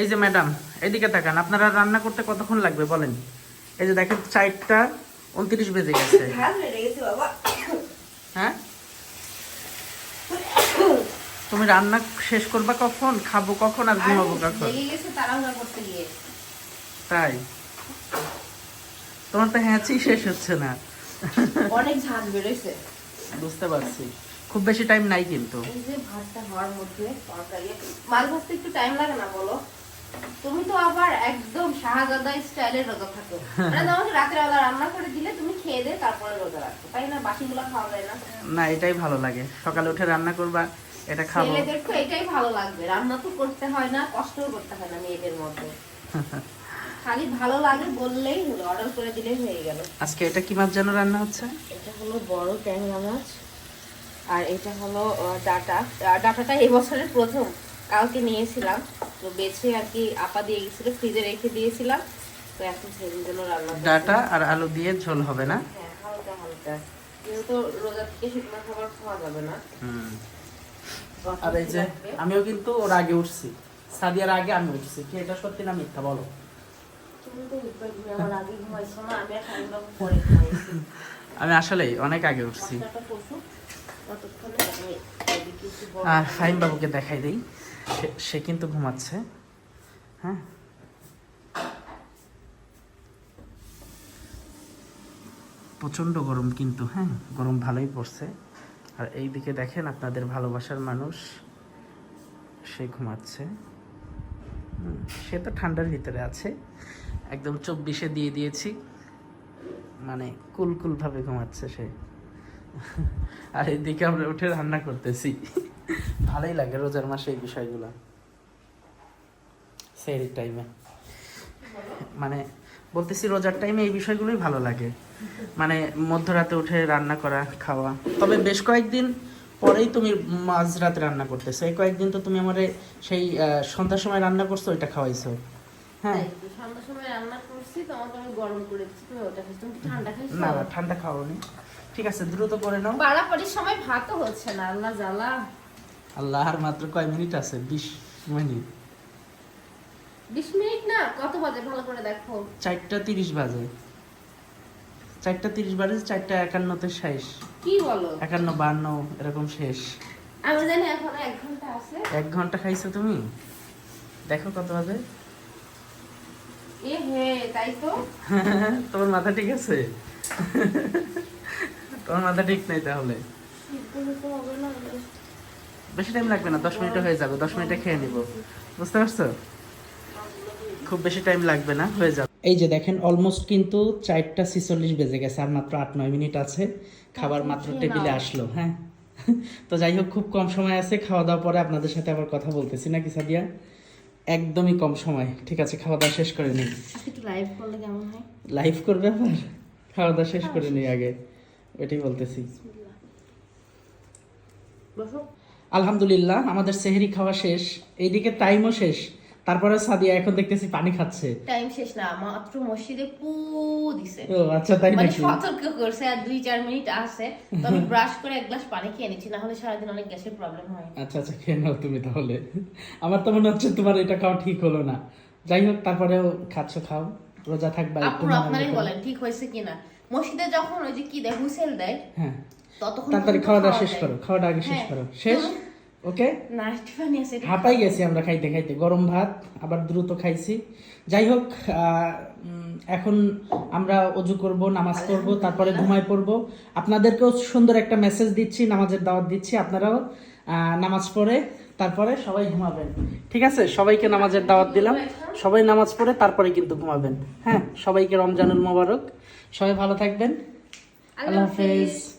এই যে ম্যাডাম এদিকে তাকান। আপনারা রান্না করতে কতক্ষণ লাগবে বলেন? এই যে দেখেন চারটা উনত্রিশ বেজে গেছে। বাবা। হ্যাঁ? তুমি রান্না শেষ করবা কখন? খাব কখন আর ঘুমাবো কখন? তাই? তোমার তো হ্যাঁচি শেষ হচ্ছে না। অনেক ঝাল বেরোইছে। বুঝতে পারছি। খুব বেশি টাইম নাই কিন্তু। এই যে ভাতটা হওয়ার মধ্যে তরকারি মাছ ভাজতে একটু টাইম লাগে না বলো? তুমি তো আবার একদম শাহজাদা স্টাইলের রোজা থাকো। মানে তোমাকে রাতের বেলা রান্না করে দিলে তুমি খেয়ে দে তারপরে রোজা রাখো। তাই না? বাসিগুলো খাওয়া যায় না? না এটাই ভালো লাগে। সকালে উঠে রান্না করবা এটা খাব। ছেলেদের তো এটাই ভালো লাগবে। রান্না তো করতে হয় না কষ্টও করতে হয় না মেয়েদের মধ্যে। খালি ভালো লাগে বললেই হলো অর্ডার করে দিলেই হয়ে গেল। আজকে এটা কি মাছ যেন রান্না হচ্ছে? এটা হলো বড় ট্যাংরা মাছ আর এটা হলো ডাটা। ডাটাটা এই বছরের প্রথম কালকে নিয়েছিলাম। তো বেছে আর কি আপা দিয়ে গেছিল ফ্রিজে রেখে দিয়েছিলাম। তো এখন জন্য রান্না ডাটা আর আলু দিয়ে ঝোল হবে না? হ্যাঁ হালকা হালকা। যেহেতু রোজা থেকে শুকনো খাবার খাওয়া যাবে না। হুম। আর এই যে আমিও কিন্তু ওর আগে উঠছি। সাদিয়ার আগে আমি উঠছি। কি এটা সত্যি না মিথ্যা বলো? আমি আসলেই অনেক আগে উঠছি। আর ফাহিম বাবুকে দেখাই দিই। সে- কিন্তু ঘুমাচ্ছে। হ্যাঁ? প্রচণ্ড গরম কিন্তু হ্যাঁ? গরম ভালোই পড়ছে। আর এই দিকে দেখেন আপনাদের ভালোবাসার মানুষ, সে ঘুমাচ্ছে। সে তো ঠান্ডার ভিতরে আছে। একদম চব্বিশে দিয়ে দিয়েছি। মানে কুলকুল ভাবে ঘুমাচ্ছে সে। আর এদিকে আমরা উঠে রান্না করতেছি। ভালোই লাগে রোজার মাসে এই বিষয়গুলো। সেই টাইমে মানে বলতেছি রোজার টাইমে এই বিষয়গুলোই ভালো লাগে। মানে মধ্যরাতে উঠে রান্না করা খাওয়া। তবে বেশ কয়েকদিন পরেই তুমি মাঝরাতে রান্না করতেছো। এই কয়েকদিন তো তুমি আমার সেই সন্ধ্যার সময় রান্না করছ ওইটা খাওয়াইছো। হ্যাঁ। সন্ধ্যার সময় রান্না করছি তোমাকে আমি গরম করে দিচ্ছি তুমি ওটা খাইছো তুমি ঠান্ডা খাইছো? না ঠান্ডা খাওয়ানি ঠিক আছে দ্রুত করে নাও। বাড়াবাড়ির সময় ভাতও হচ্ছে না আল্লাহ জ্বালা। আল্লাহ আর মাত্র কয় মিনিট আছে? বিশ মিনিট। বিশ মিনিট না কত বাজে? ভালো করে দেখো। চারটা তিরিশ বাজে। চারটা তিরিশ বাজে চারটা একান্নতে শেষ। কি বলো? একান্ন বান্ন এরকম শেষ। আমি জানি এখন এক ঘণ্টা আছে। এক ঘণ্টা খাইছো তুমি? দেখো কত বাজে। এ হে তাই তো। তোমার মাথা ঠিক আছে? তোমার মাথা ঠিক নেই তাহলে? বেশি টাইম লাগবে না দশ মিনিটে হয়ে যাবে দশ মিনিটে খেয়ে নিব। বুঝতে পারছ? খুব বেশি টাইম লাগবে না হয়ে যাবে। এই যে দেখেন অলমোস্ট কিন্তু চারটা ছিচল্লিশ বেজে গেছে আর মাত্র আট নয় মিনিট আছে। খাবার মাত্র টেবিলে আসলো হ্যাঁ? তো যাই হোক খুব কম সময় আছে খাওয়া দাওয়া পরে আপনাদের সাথে আবার কথা বলতেছি নাকি সাদিয়া? একদমই কম সময় ঠিক আছে খাওয়া দাওয়া শেষ করে নিই। লাইভ করলে কেমন হয়? লাইভ করবে আবার? খাওয়া দাওয়া শেষ করে নিই আগে। ওইটাই বলতেছি। আলহামদুলিল্লাহ আমাদের সেহরি খাওয়া শেষ এইদিকে টাইমও শেষ। তারপরে সাদিয়া এখন দেখতেছি পানি খাচ্ছে। টাইম শেষ না মাত্র মসজিদে পু দিছে। ও আচ্ছা তাই মানে সতর্ক করছে আর দুই চার মিনিট আছে। তো আমি ব্রাশ করে এক গ্লাস পানি খেয়ে নিচ্ছি না হলে সারাদিন অনেক গ্যাসের প্রবলেম হয়। আচ্ছা আচ্ছা খেয়ে নাও তুমি তাহলে। আমার তো মনে হচ্ছে তোমার এটা খাওয়া ঠিক হলো না। যাই হোক তারপরেও খাচ্ছ খাও। রোজা থাকবা একটু আপনারাই বলেন ঠিক হয়েছে কিনা? মসজিদে যখন ওই যে কি দেয় হুইসেল দেয় হ্যাঁ। ততক্ষণ তাড়াতাড়ি খাওয়া দাওয়া শেষ করো খাওয়াটা আগে শেষ হ্যাঁ। করো। শেষ? ওকে? হাঁপাই গেছি আমরা খাইতে খাইতে। গরম ভাত আবার দ্রুত খাইছি। যাই হোক আহ, এখন আমরা অজু করব নামাজ পড়ব তারপরে ঘুমাই পড়ব। আপনাদেরকেও সুন্দর একটা মেসেজ দিচ্ছি নামাজের দাওয়াত দিচ্ছি। আপনারাও আহ, নামাজ পড়ে। তারপরে সবাই ঘুমাবেন। ঠিক আছে? সবাইকে নামাজের দাওয়াত দিলাম। সবাই নামাজ পড়ে তারপরে কিন্তু ঘুমাবেন। হ্যাঁ? সবাইকে রমজানুল মোবারক। সবাই ভালো থাকবেন। আল্লাহ হাফেজ।